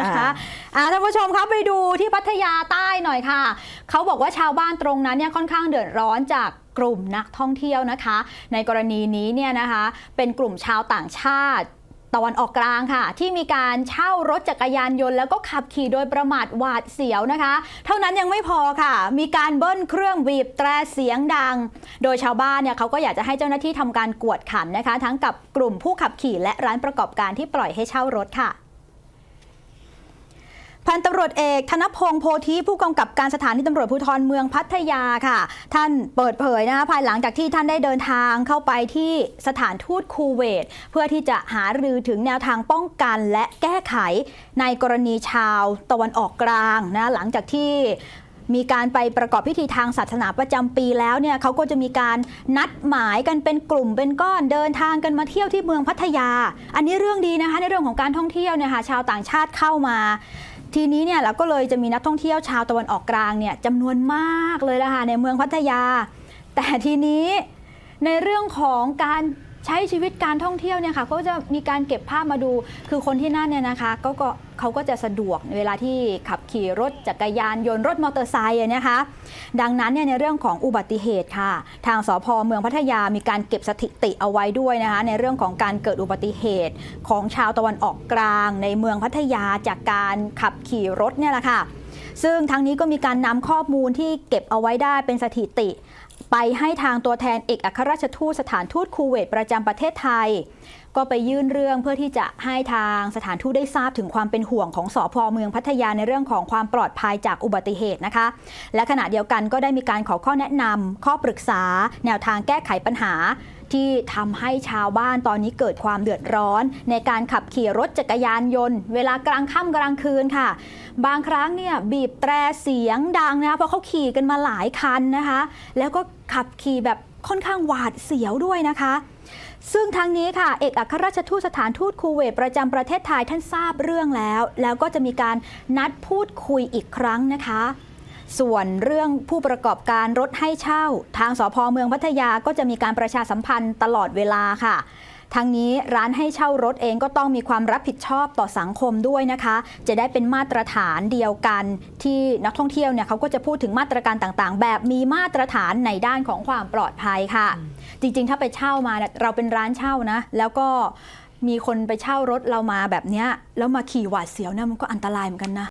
นะคะอ่าท่านผู้ชมครับไปดูที่พัทยาใต้หน่อยค่ะ เขาบอกว่าชาวบ้านตรงนั้นเนี่ยค่อนข้างเดือดร้อนจากกลุ่มนักท่องเที่ยวนะคะ ในกรณีนี้เนี่ยนะคะ เป็นกลุ่มชาวต่างชาติตะวันออกกลางค่ะ ที่มีการเช่ารถจักรยานยนต์ แล้วก็ขับขี่โดยประมาทหวาดเสียวนะคะ เท่านั้นยังไม่พอค่ะ มีการเบิ้ลเครื่องบีบแตรเสียงดัง โดยชาวบ้านเนี่ยเขาก็อยากจะให้เจ้าหน้าที่ทำการกวดขันนะคะ ทั้งกับกลุ่มผู้ขับขี่และร้านประกอบการที่ปล่อยให้เช่ารถค่ะ พันตำรวจเอก ธนพงศ์โพธิผู้กำกับการสถานีตำรวจภูธรเมืองพัทยาค่ะ ท่านเปิดเผยนะคะภายหลังจากที่ท่านได้เดินทางเข้าไปที่สถานทูตคูเวต เพื่อที่จะหารือถึงแนวทางป้องกันและแก้ไขในกรณีชาวตะวันออกกลางนะหลังจากที่มีการไปประกอบพิธีทางศาสนาประจำปีแล้วเนี่ยเขาก็จะมีการนัดหมายกันเป็นกลุ่มเป็นก้อนเดินทางกันมาเที่ยวที่เมืองพัทยา อันนี้เรื่องดีนะคะในเรื่องของการท่องเที่ยวเนี่ยค่ะชาวต่างชาติเข้ามา ทีนี้เนี่ยเราก็เลยจะมีนักท่องเที่ยวชาวตะวันออกกลางเนี่ยจำนวนมากเลยละค่ะในเมืองพัทยา แต่ทีนี้ในเรื่องของการ ใช้ชีวิตการท่องเที่ยวเนี่ยค่ะก็จะมีการเก็บภาพมาดู คือคนที่นั่นเนี่ยนะคะก็ก็เขาก็จะสะดวกเวลาที่ขับขี่รถจักรยานยนต์รถมอเตอร์ไซค์นะคะ ดังนั้นเนี่ยในเรื่องของอุบัติเหตุค่ะ ทางสพเมืองพัทยามีการเก็บสถิติเอาไว้ด้วยนะคะ ในเรื่องของการเกิดอุบัติเหตุของชาวตะวันออกกลาง ในเมืองพัทยาจากการขับขี่รถเนี่ยแหละค่ะซึ่งทั้งนี้ก็มีการนำข้อมูลที่เก็บเอาไว้ได้เป็นสถิติ ไปให้ทางตัวแทนเอกอัครราชทูตสถานทูตคูเวตประจำประเทศไทย ก็ไปยื่นเรื่องเพื่อที่จะให้ทางสถานทูตได้ทราบถึงความเป็นห่วงของสอพอเมืองพัทยาในเรื่องของความปลอดภัยจากอุบัติเหตุนะคะ และขณะเดียวกันก็ได้มีการขอข้อแนะนำข้อปรึกษา แนวทางแก้ไขปัญหา ที่ทำให้ชาวบ้านตอนนี้เกิดความเดือดร้อน ในการขับขี่รถจักรยานยนต์ เวลากลางค่ำกลางคืนค่ะ บางครั้งเนี่ยบีบแตรเสียงดังนะเพราะเขาขี่กันมาหลายคันนะคะ แล้วก็ขับขี่แบบค่อนข้างหวาดเสียวด้วยนะคะ ซึ่งทางนี้ค่ะ เอกอัครราชทูตสถานทูตคูเวตประจำประเทศไทยท่านทราบเรื่องแล้ว แล้วก็จะมีการนัดพูดคุยอีกครั้งนะคะ ส่วนเรื่องผู้ประกอบการรถให้เช่า ทางสพเมืองพัทยาก็จะมีการประชาสัมพันธ์ตลอดเวลาค่ะทางนี้ร้านให้เช่ารถเองก็ต้องมีความรับผิดชอบต่อสังคมด้วยนะคะ จะได้เป็นมาตรฐานเดียวกันที่นักท่องเที่ยวเนี่ยเขาก็จะพูดถึงมาตรการต่างๆ แบบมีมาตรฐานในด้านของความปลอดภัยค่ะ จริงๆ ถ้าไปเช่ามาเนี่ยเราเป็นร้านเช่านะ แล้วก็มีคนไปเช่ารถเรามาแบบนี้แล้วมาขี่หวาดเสียวเนี่ยมันก็อันตรายเหมือนกันนะ